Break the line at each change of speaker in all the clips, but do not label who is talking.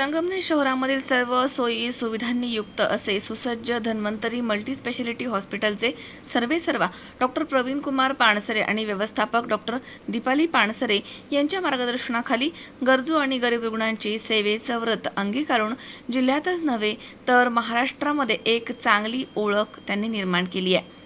संगमनेर शहरामधील सर्व सोयी सुविधांनी युक्त असे सुसज्ज धन्वंतरी मल्टी स्पेशालिटी हॉस्पिटलचे सर्वे सर्वा डॉक्टर प्रवीण कुमार पाणसरे आणि व्यवस्थापक डॉक्टर दीपाली पाणसरे यांच्या मार्गदर्शनाखाली गरजू आणि गरीब रुग्णांची सेवेचं व्रत अंगीकारून जिल्ह्यातच नव्हे तर महाराष्ट्रामध्ये एक चांगली ओळख त्यांनी निर्माण केली आहे.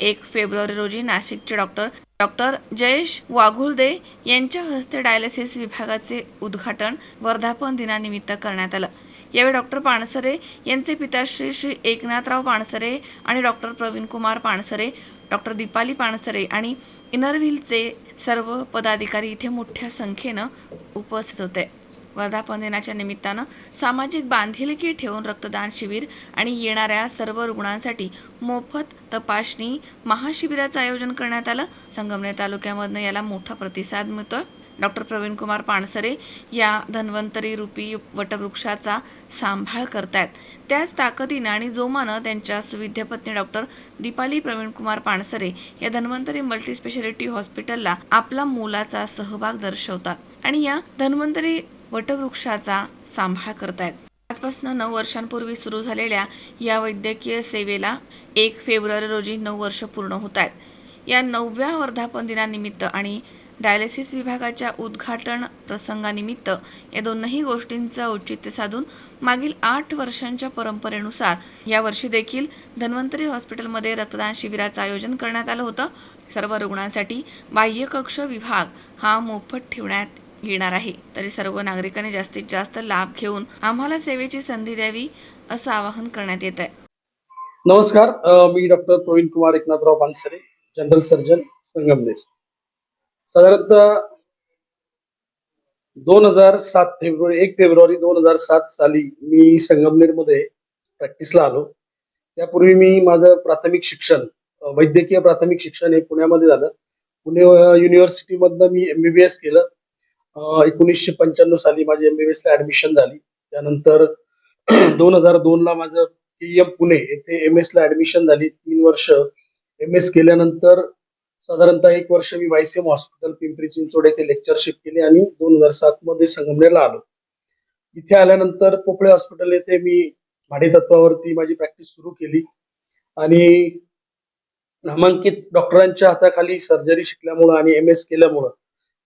एक फेब्रुवारी रोजी नाशिकचे डॉक्टर डॉक्टर जयेश वाघुळदे यांच्या हस्ते डायलिसिस विभागाचे उद्घाटन वर्धापन दिनानिमित्त करण्यात आलं. यावेळी डॉक्टर पाणसरे यांचे पिता श्री एकनाथराव पाणसरे आणि डॉक्टर प्रवीण कुमार पाणसरे डॉक्टर दीपाली पाणसरे आणि इनरव्हीलचे सर्व पदाधिकारी इथे मोठ्या संख्येनं उपस्थित होते. वर्धापन दिनाच्या निमित्तानं सामाजिक बांधिलकी ठेवून रक्तदान शिबिर आणि येणाऱ्या सर्व रुग्णांसाठी मोफत तपासणी महाशिबिराचं आयोजन करण्यात आलं. संगमनेर तालुक्यामधनं याला मोठा प्रतिसाद मिळतोय. डॉक्टर प्रवीण कुमार पाणसरे या धन्वंतरी रूपी वटवृक्षाचा सांभाळ करतायत. त्याच ताकदीनं आणि जोमानं त्यांच्या सुविद्यपत्नी डॉक्टर दीपाली प्रवीण कुमार पाणसरे या धन्वंतरी मल्टी स्पेशालिटी हॉस्पिटलला आपला मोलाचा सहभाग दर्शवतात. आणि या धन्वंतरी वटवृक्षाचा सांभाळ करतायत. आजपासून नऊ वर्षांपूर्वी सुरू झालेल्या या वैद्यकीय सेवेला एक फेब्रुवारी रोजी नऊ वर्ष पूर्ण होत आहेत या नवव्या वर्धापन दिनानिमित्त आणि डायलिसिस विभागाच्या उद्घाटन प्रसंगानिमित्त या दोनही गोष्टींचं औचित्य साधून मागील आठ वर्षांच्या परंपरेनुसार यावर्षी देखील धन्वंतरी हॉस्पिटलमध्ये रक्तदान शिबिराचं आयोजन करण्यात आलं होतं. सर्व रुग्णांसाठी बाह्यकक्ष विभाग हा मोफत ठेवण्यात येणार आहे. तरी सर्व नागरिकांनी जास्तीत जास्त लाभ घेऊन आम्हाला सेवेची संधी द्यावी असं आवाहन करण्यात येत आहे
नमस्कार मी doctor Pravin Kumar Eknathrao Pansare general surgeon Sangamner. साधारणतः दोन हजार सात फेब्रुवारी एक फेब्रुवारी दोन हजार सात साली मी संगमनेरमध्ये प्रॅक्टिसला आलो. त्यापूर्वी मी माझं प्राथमिक शिक्षण वैद्यकीय प्राथमिक शिक्षण हे पुण्यामध्ये झालं. पुणे युनिव्हर्सिटीमधनं मी एम बी बी एस केलं. एकोणीसशे पंच्याण्णव साली माझी एमबीबीएस ला ऍडमिशन झाली. त्यानंतर दोन हजार दोन ला माझं पीएम पुणे येथे एम एस ला ऍडमिशन झाली. तीन वर्ष एम एस केल्यानंतर साधारणतः एक वर्ष मी वायसीएम हॉस्पिटल पिंपरी चिंचवड येथे लेक्चरशिप केली आणि दोन हजार सात मध्ये संगमनेरला आलो. इथे आल्यानंतर पोपळे हॉस्पिटल येथे मी भाडे तत्वावरती माझी प्रॅक्टिस सुरू केली आणि नामांकित डॉक्टरांच्या हाताखाली सर्जरी शिकल्यामुळं आणि एम एस केल्यामुळं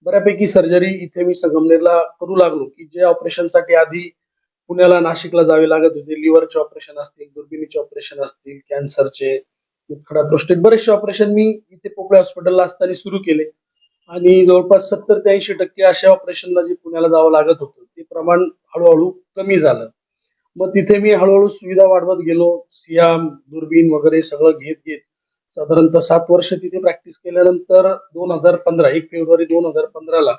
बऱ्यापैकी सर्जरी इथे मी संगमनेरला करू लागलो की जे ऑपरेशनसाठी आधी पुण्याला नाशिकला जावे लागत होते. लिव्हरचे ऑपरेशन असतील दुर्बिणीचे ऑपरेशन असतील कॅन्सरचे मुतखडा प्रोस्टेट बरेचसे ऑपरेशन मी इथे पोपळे हॉस्पिटलला असताना सुरू केले. आणि जवळपास सत्तर ते ऐंशी टक्के अशा ऑपरेशनला जे पुण्याला जावं लागत होतं ते प्रमाण हळूहळू कमी झालं. मग तिथे मी हळूहळू सुविधा वाढवत गेलो. सियाम दुर्बीण वगैरे सगळं घेत घेत साधारणतः सात वर्ष तिथे प्रॅक्टिस केल्यानंतर दोन हजार पंधरा एक फेब्रुवारी दोन हजार पंधराला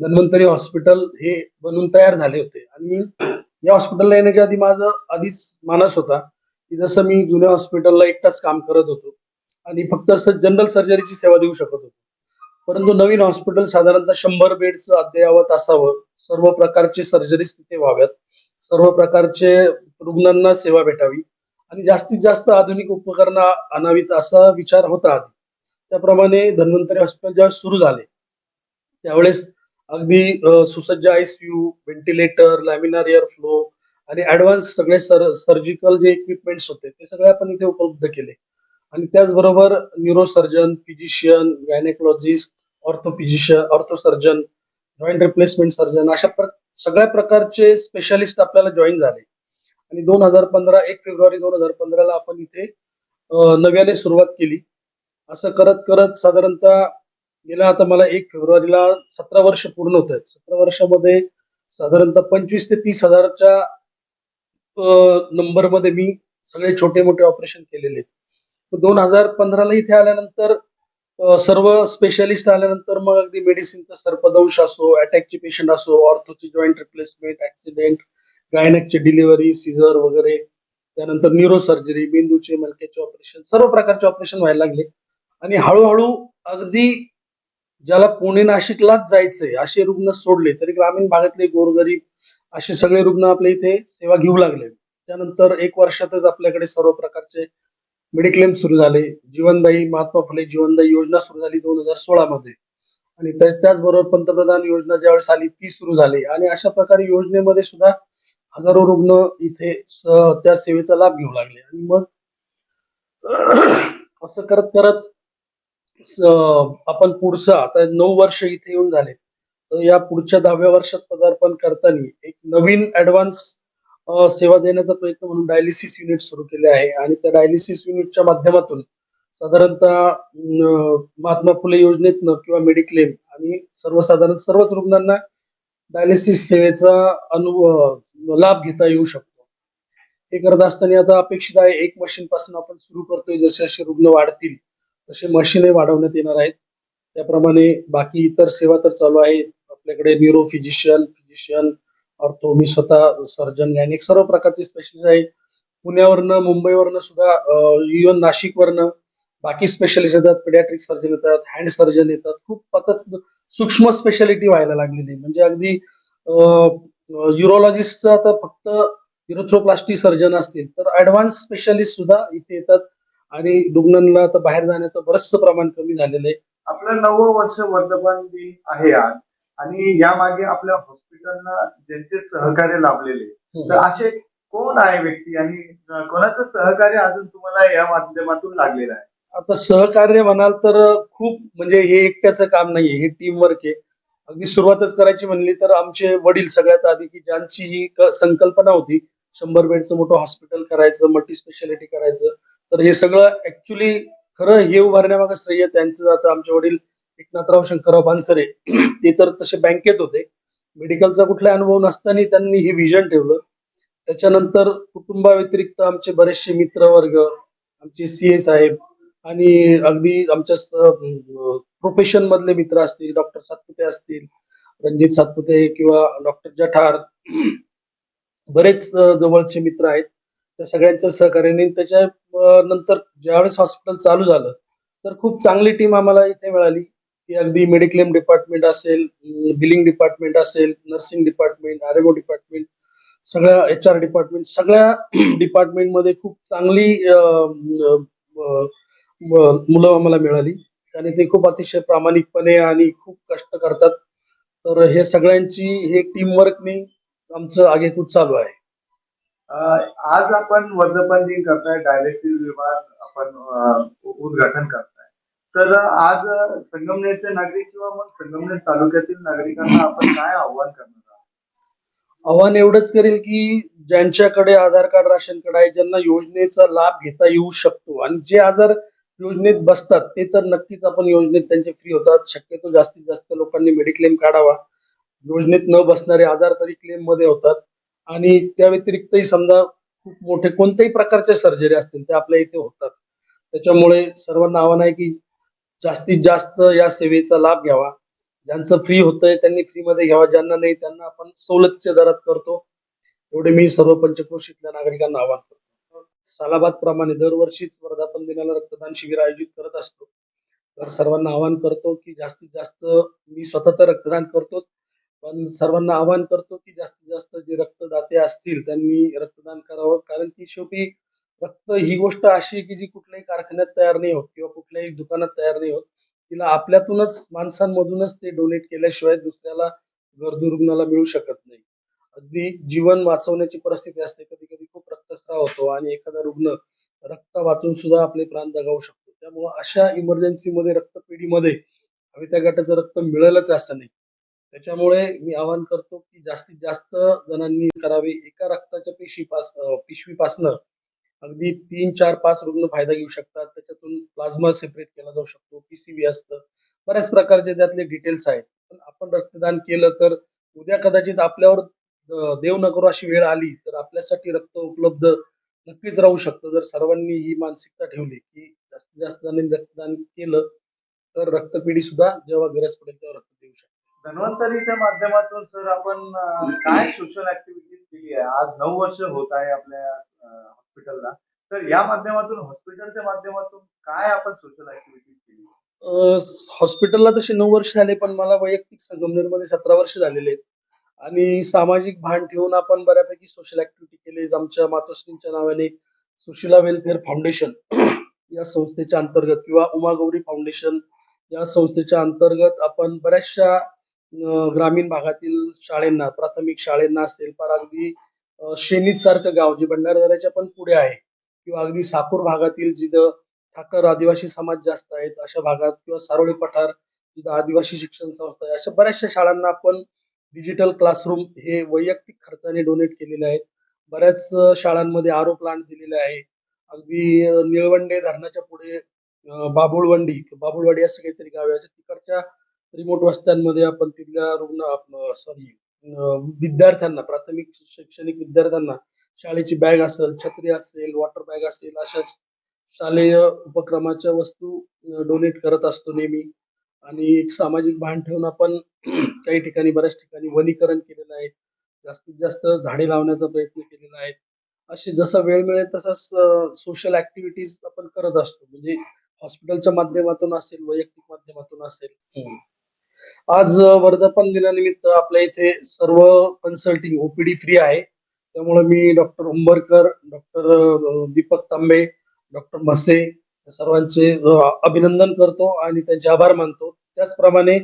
धन्वंतरी हॉस्पिटल हे बनून तयार झाले होते. आणि या हॉस्पिटलला येण्याच्या आधी माझं आधीच मानस होता की जसं मी जुन्या हॉस्पिटलला एकटाच काम करत होतो आणि फक्त जनरल सर्जरीची सेवा देऊ शकत होतो. परंतु नवीन हॉस्पिटल साधारणतः शंभर बेडचं अद्ययावत असावं सर्व प्रकारची सर्जरीज तिथे व्हाव्यात सर्व प्रकारचे रुग्णांना सेवा भेटावी आणि जास्तीत जास्त आधुनिक उपकरणं आणावीत असा विचार होता आधी. त्याप्रमाणे धन्वंतरी हॉस्पिटल जेव्हा सुरू झाले त्यावेळेस अगदी सुसज्ज ICU ventilator laminar air flow आणि ऍडव्हान्स सगळे सर सर्जिकल जे इक्विपमेंट्स होते ते सगळे आपण इथे उपलब्ध केले. आणि त्याचबरोबर neurosurgeon physician gynaecologist ortho physician ortho surgeon joint replacement surgeon अशा सगळ्या प्रकारचे स्पेशालिस्ट आपल्याला जॉईन झाले. आणि दोन हजार पंधरा एक फेब्रुवारी दोन हजार पंधराला आपण इथे नव्याने सुरुवात केली. असं करत करत साधारणतः गेला आता मला एक फेब्रुवारीला सतरा वर्ष पूर्ण होत आहेत. सतरा वर्षामध्ये साधारणतः पंचवीस ते तीस हजारच्या नंबरमध्ये मी सगळे छोटे मोठे ऑपरेशन केलेले दोन हजार पंधराला इथे आल्यानंतर सर्व स्पेशालिस्ट आल्यानंतर मग अगदी मेडिसिनचा सर्पदंश असो अटॅकचे पेशंट असो ऑर्थोची जॉईंट रिप्लेसमेंट ऍक्सिडेंट गायनकची डिलिव्हरी सिझर वगैरे त्यानंतर न्यूरो सर्जरी मेंदूचे मलक्याचे ऑपरेशन सर्व प्रकारचे ऑपरेशन व्हायला लागले. आणि हळूहळू अगदी ज्याला पुणे नाशिकलाच जायचंय असे रुग्ण सोडले तरी ग्रामीण भागातले गोरगरीब असे सगळे रुग्ण आपल्या इथे सेवा घेऊ लागले. त्यानंतर एक वर्षातच आपल्याकडे सर्व प्रकारचे मेडिक्लेम सुरू झाले. जीवनदायी महात्मा फुले जीवनदायी योजना सुरू झाली दोन हजार सोळा मध्ये आणि त्याचबरोबर पंतप्रधान योजना ज्यावेळेस आली ती सुरू झाली. आणि अशा प्रकारे योजनेमध्ये सुद्धा हजारो रुग्ण इथे त्या सेवेचा लाभ घेऊ लागले. आणि मग असं करत करत आपण पुढचं आता नऊ वर्ष इथे येऊन झाले. तर या पुढच्या दहाव्या वर्षात पदार्पण करताना एक नवीन ऍडव्हान्स सेवा देण्याचा प्रयत्न म्हणून डायलिसिस युनिट सुरू केले आहे. आणि त्या डायलिसिस युनिटच्या माध्यमातून साधारणतः महात्मा फुले योजनेतनं किंवा मेडिक्लेम आणि सर्वसाधारण सर्वच रुग्णांना डायलिसिस सेवेचा अनुभव लाभ घेता येऊ शकतो. हे करत असताना आता अपेक्षित आहे एक मशीन पासून आपण सुरू करतोय. जसे जसे रुग्ण वाढतील तसे मशीनही वाढवण्यात येणार आहेत. त्याप्रमाणे बाकी इतर सेवा तर चालू आहे. आपल्याकडे न्यूरो फिजिशियन फिजिशियन ऑर्थो मी स्वतः सर्जन गॅनिक सर्व प्रकारचे स्पेशलिस्ट आहे पुण्यावरनं मुंबईवरनं सुद्धा इव्हन नाशिकवरनं बाकी स्पेशलिस्ट येतात. पेडियाट्रिक सर्जन येतात हँड सर्जन येतात. खूप आता सूक्ष्म स्पेशालिटी व्हायला लागलेली आहे. म्हणजे अगदी युरोलॉजिस्टचं आता फक्त युरोथ्रोप्लास्टी सर्जन असतील तर ऍडव्हान्स स्पेशालिस्ट सुद्धा इथे येतात. आणि रुग्णांना आता बाहेर जाण्याचं बरंचसं प्रमाण कमी झालेलं आहे.
आपलं नववं वर्ष वर्धमान दिन आहे आज. आणि यामागे आपल्या हॉस्पिटलना ज्यांचे सहकार्य लाभलेले तर असे कोण आहे व्यक्ती आणि कोणाचं सहकार्य अजून तुम्हाला या माध्यमातून लागलेलं आहे?
आता सहकार्य म्हणाल तर खूप म्हणजे हे एकट्याचं काम नाहीये हे टीम वर्क आहे. अगदी सुरुवातच करायची म्हणली तर आमचे वडील सगळ्यात आधी की ज्यांची ही संकल्पना होती शंभर बेडचं मोठं हॉस्पिटल करायचं मल्टी स्पेशालिटी करायचं तर हे सगळं ऍक्च्युली खरं हे उभारण्यामागे श्रेय त्यांचं जातं आमचे वडील एकनाथराव शंकरराव भानसरे ते तर तसे बँकेत होते. मेडिकलचा कुठला अनुभव नसताना त्यांनी हे विजन ठेवलं. त्याच्यानंतर कुटुंबाव्यतिरिक्त आमचे बरेचसे मित्रवर्ग आमचे सीए साहेब आणि अगदी आमच्या प्रोफेशन मधले मित्र असतील डॉक्टर सातपुते असतील रणजित सातपुते किंवा डॉक्टर जठार बरेच जवळचे मित्र आहेत. त्या सगळ्यांच्या सहकार्याने त्याच्या नंतर ज्यावेळेस हॉस्पिटल चालू झालं तर खूप चांगली टीम आम्हाला इथे मिळाली. की अगदी मेडिक्लेम डिपार्टमेंट असेल बिलिंग डिपार्टमेंट असेल नर्सिंग डिपार्टमेंट आरएमओ डिपार्टमेंट सगळ्या एच आर डिपार्टमेंट सगळ्या डिपार्टमेंटमध्ये खूप चांगली मुलं आम्हाला मिळाली. आणि ते खूप अतिशय प्रामाणिकपणे आणि खूप कष्ट करतात. तर हे सगळ्यांची हे टीमवर्कने आमचं आगेकूच चालू आहे.
आज आपण वर्धमान दिन करताय. डायलिसिस विभाग आपण उद्घाटन करताय. तर आज संगमनेरचे नागरिक किंवा मग संगमनेर तालुक्यातील नागरिकांना आपण काय आव्हान करणार आहात?
आव्हान एवढंच करेल की ज्यांच्याकडे आधार कार्ड राशन कार्ड आहे ज्यांना योजनेचा लाभ घेता येऊ शकतो. आणि जे आजार योजनेत बसतात ते तर नक्कीच आपण योजनेत त्यांचे फ्री होतात. शक्यतो जास्तीत जास्त लोकांनी मेडिक्लेम काढावा. योजनेत न बसणारे आजार तरी क्लेममध्ये होतात. आणि त्या व्यतिरिक्तही समजा खूप मोठे कोणत्याही प्रकारचे सर्जरी असतील ते आपल्या इथे होतात. त्याच्यामुळे सर्वांना आव्हान आहे की जास्तीत जास्त या सेवेचा लाभ घ्यावा. ज्यांचं फ्री होतंय त्यांनी फ्री मध्ये घ्यावा. ज्यांना नाही त्यांना आपण सवलतीच्या दरात करतो. एवढे मी सर्व पंचक्रोशीतल्या नागरिकांना आवाहन करतो. सालाबाद प्रमाणे दरवर्षीच वर्धापन दिनाला रक्तदान शिबिर आयोजित करत असतो. तर सर्वांना आवाहन करतो की जास्तीत जास्त मी स्वतः तर रक्तदान करतो पण सर्वांना आवाहन करतो की जास्तीत जास्त जे रक्तदाते असतील त्यांनी रक्तदान करावं. कारण की शेवटी रक्त ही गोष्ट अशी आहे की जी कुठल्याही कारखान्यात तयार नाही होत किंवा कुठल्याही दुकानात तयार नाही होत. तिला आपल्यातूनच माणसांमधूनच ते डोनेट केल्याशिवाय दुसऱ्याला गरजू रुग्णाला मिळू शकत नाही. अगदी जीवन वाचवण्याची परिस्थिती असते. कधी कधी खूप रक्तस्राव होतो आणि एखादा रुग्ण रक्त वाचून सुद्धा आपले प्राण जगावू शकतो. त्यामुळे अशा इमर्जन्सीमध्ये रक्तपेढीमध्ये हवे त्या गटाचं रक्त मिळेलच असं नाही. त्याच्यामुळे मी आवाहन करतो की जास्तीत जास्त जणांनी करावे. एका रक्ताच्या पिशवीपास अं, पिशवीपासनं अगदी तीन चार पाच रुग्ण फायदा घेऊ शकतात. त्याच्यातून प्लाझ्मा सेपरेट केला जाऊ शकतो. पीसीबी असतं. बऱ्याच प्रकारचे त्यातले डिटेल्स आहेत. पण आपण रक्तदान केलं तर उद्या कदाचित आपल्यावर देव न करू अशी वेळ आली तर आपल्यासाठी रक्त उपलब्ध नक्कीच राहू शकतं. जर सर्वांनी ही मानसिकता ठेवली की जास्तीत जास्त जणांनी रक्तदान केलं तर रक्तपेढी सुद्धा जेव्हा गरज पडेल तेव्हा रक्त देऊ शकते.
धन्वंतरीच्या माध्यमातून सर आपण काय सोशल ऍक्टिव्हिटीज केली आहे? आज नऊ वर्ष होत आहे आपल्या हॉस्पिटलला तर या माध्यमातून हॉस्पिटलच्या माध्यमातून काय आपण सोशल ऍक्टिव्हिटीज केली?
हॉस्पिटलला तसे नऊ वर्ष झाले पण मला वैयक्तिक संगमनेरमध्ये सतरा वर्ष झालेले आहेत. आणि सामाजिक भान ठेवून आपण बऱ्यापैकी सोशल ऍक्टिव्हिटी केली. आमच्या मातोश्रींच्या नावाने सुशिला वेलफेअर फाउंडेशन या संस्थेच्या अंतर्गत किंवा उमागौरी फाउंडेशन या संस्थेच्या अंतर्गत आपण बऱ्याचशा ग्रामीण भागातील शाळेंना प्राथमिक शाळेंना असेल फार अगदी शेनीत सारखं गाव जे भंडारदऱ्याच्या पण पुढे आहे किंवा अगदी साकूर भागातील जिथं ठाकर आदिवासी समाज जास्त आहेत अशा भागात किंवा सारोळी पठार जिथं आदिवासी शिक्षण संस्था आहे अशा बऱ्याचशा शाळांना आपण डिजिटल क्लासरूम हे वैयक्तिक खर्चाने डोनेट केलेले आहेत. बऱ्याच शाळांमध्ये आरो प्लांट दिलेले आहे अगदी निळवंडे धरणाच्या पुढे बाबुळवंडी बाबुळवाडी असं काहीतरी गावे असे तिकडच्या रिमोट वस्त्यांमध्ये आपण तिथल्या रुग्ण सॉरी विद्यार्थ्यांना प्राथमिक शैक्षणिक विद्यार्थ्यांना शाळेची बॅग असेल छत्री असेल वॉटर बॅग असेल अशा शालेय उपक्रमाच्या वस्तू डोनेट करत असतो नेहमी. आणि एक सामाजिक भान ठेवून आपण काही ठिकाणी बऱ्याच ठिकाणी वनीकरण केलेलं आहे. जास्तीत जास्त झाडे लावण्याचा प्रयत्न केलेला आहे. असे जसा वेळ मिळेल तसंच सोशल ऍक्टिव्हिटीज आपण करत असतो. म्हणजे हॉस्पिटलच्या माध्यमातून असेल वैयक्तिक माध्यमातून असेल. आज वर्धापन दिनानिमित्त आपल्या इथे सर्व कन्सल्टिंग ओपीडी फ्री आहे. त्यामुळे मी doctor Umbarkar doctor Deepak Tambe doctor Mase सर्वांचे अभिनंदन करतो आणि त्यांचे आभार मानतो. त्याचप्रमाणे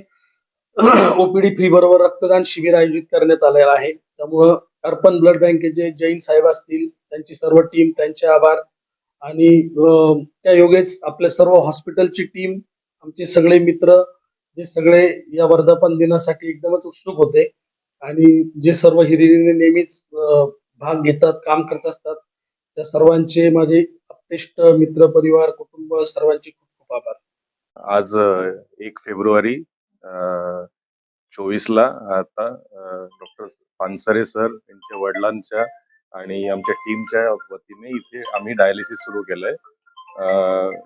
ओपीडी फी बरोबर रक्तदान शिबिर आयोजित करण्यात आलेलं आहे. त्यामुळं अर्पण ब्लड बँकेचे जैन साहेब असतील त्यांची सर्व टीम त्यांचे आभार. आणि त्या योगेच आपल्या सर्व हॉस्पिटलची टीम आमचे सगळे मित्र जे सगळे या वर्धापन दिनासाठी एकदमच उत्सुक होते. आणि जे सर्व हिरिरीने नेहमीच भाग घेतात काम करत असतात त्या सर्वांचे माझे अत्यष्ट मित्र परिवार कुटुंब सर्वांचे खूप खूप आभार.
आज एक फेब्रुवारी चोवीस ला आता डॉक्टर पानसरे सर यांच्या वडिलांच्या आणि आमच्या टीमच्या वतीने इथे आम्ही डायलिसिस सुरू केलंय.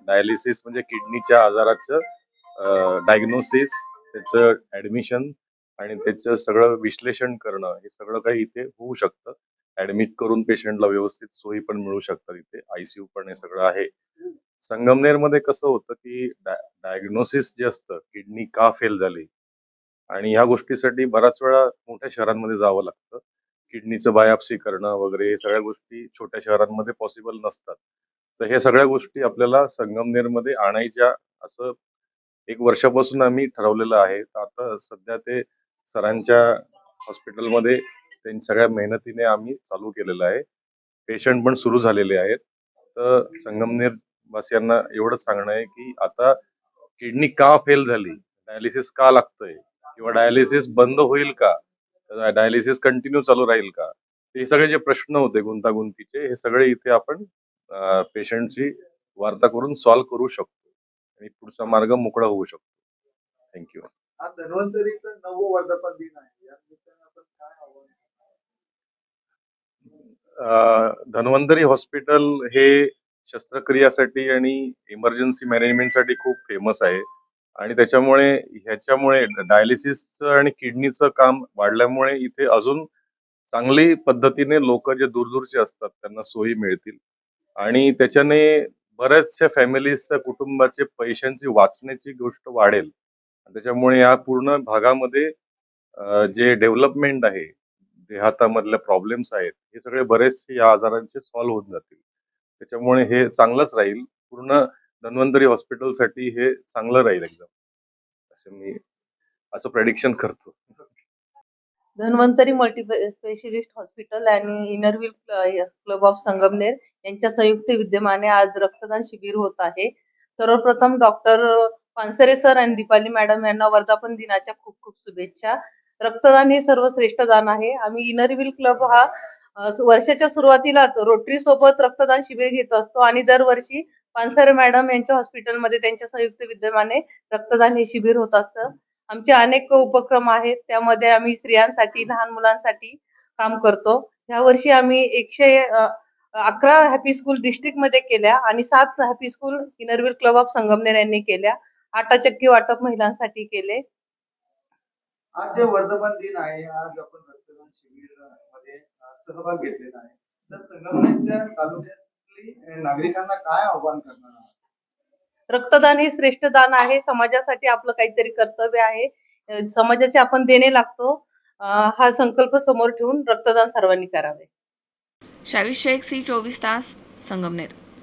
डायलिसिस म्हणजे किडनीच्या आजाराचं डायग्नोसिस त्याचं ऍडमिशन आणि त्याचं सगळं विश्लेषण करणं हे सगळं काही इथे होऊ शकतं. ऍडमिट करून पेशंटला व्यवस्थित सोयी पण मिळू शकतात इथे. आयसीयू पण हे सगळं आहे. संगमनेरमध्ये कसं होतं की डायग्नोसिस जे असतं किडनी का फेल झाली? आणि ह्या गोष्टीसाठी बऱ्याच वेळा मोठ्या शहरांमध्ये जावं लागतं. किडनीचं बायोप्सी करणं वगैरे हे सगळ्या गोष्टी छोट्या शहरांमध्ये पॉसिबल नसतात. तर हे सगळ्या गोष्टी आपल्याला संगमनेरमध्ये आणायच्या असं एक वर्षापासून आम्ही ठरवलेलं आहे. तर आता सध्या ते सरांच्या हॉस्पिटलमध्ये त्यांच्या सगळ्या मेहनतीने आम्ही चालू केलेलं आहे. पेशंट पण सुरू झालेले आहेत. तर संगमनेर वासियांना एवढंच सांगणं आहे की आता किडनी का फेल झाली? डायलिसिस का लागतंय? किंवा डायलिसिस बंद होईल का? डायलिसिस कंटिन्यू चालू राहील का? हे सगळे जे प्रश्न होते गुंतागुंतीचे हे सगळे इथे आपण पेशंटशी वार्ता करून सॉल्व्ह करू शकतो. आणि पुढचा मार्ग मोकळा होऊ शकतो. थँक्यू.
धन्वंतरी नववं वर्धापन दिन आहे या निमित्तानं आपण काय आव्हान
धन्वंतरी हॉस्पिटल हे शस्त्रक्रियासाठी आणि इमर्जन्सी मॅनेजमेंटसाठी खूप फेमस आहे. आणि त्याच्यामुळे ह्याच्यामुळे डायलिसिसचं आणि किडनीचं काम वाढल्यामुळे इथे अजून चांगली पद्धतीने लोक जे दूरदूरचे असतात त्यांना सोयी मिळतील. आणि त्याच्याने बऱ्याचशा फॅमिलीजच्या कुटुंबाचे पैशांची वाचण्याची गोष्ट वाढेल. त्याच्यामुळे या पूर्ण भागामध्ये जे डेव्हलपमेंट आहे देहातामधल्या प्रॉब्लेम्स आहेत हे सगळे बरेचसे या आजारांचे सॉल्व्ह होऊन जातील. त्याच्यामुळे हे चांगलंच राहील. पूर्ण धन्वंतरी हॉस्पिटलसाठी हे चांगलं राहील एकदम. असं मी असं प्रेडिक्शन करतो.
धन्वंतरी मल्टी स्पेशलिस्ट हॉस्पिटल आणि Inner Wheel Club of Sangamner यांच्या संयुक्त विद्यमाने आज रक्तदान शिबिर होत आहे. सर्वप्रथम डॉक्टर पानसरे सर आणि दीपाली मॅडम यांना वर्धापन दिनाच्या खूप खूप शुभेच्छा. रक्तदान हे सर्वश्रेष्ठ दान आहे. आम्ही इनरव्हील क्लब हा वर्षाच्या सुरुवातीला रोटरी सोबत रक्तदान शिबिर घेत असतो आणि दरवर्षी पानसरे मॅडम यांच्या हॉस्पिटलमध्ये त्यांच्या संयुक्त विद्यमाने रक्तदान हे शिबिर होत असतं. आमचे अनेक उपक्रम आहेत. त्यामध्ये आम्ही स्त्रियांसाठी लहान मुलांसाठी काम करतो. ह्या वर्षी आम्ही एकशे अकरा हॅपी स्कूल डिस्ट्रिक्टमध्ये केल्या आणि सात happy school inner wheel club of Sangamner यांनी केल्या. आटाचक्की वाटप महिलांसाठी केले.
आज जे वर्धमान दिन आहे आज आपण रक्तदान शिबिरमध्ये सहभाग घेतलेला आहे. तर संगमनेरच्या तालुक्यातली नागरिकांना काय आव्हान करणार आहात?
रक्तदान हे श्रेष्ठ दान आहे. समाजासाठी आपलं काहीतरी कर्तव्य आहे. समाजाचे आपण देणे लागतो. हा संकल्प समोर ठेवून रक्तदान सर्वांनी करावे.
शावीर शेख सी चोवीस तास संगमनेर.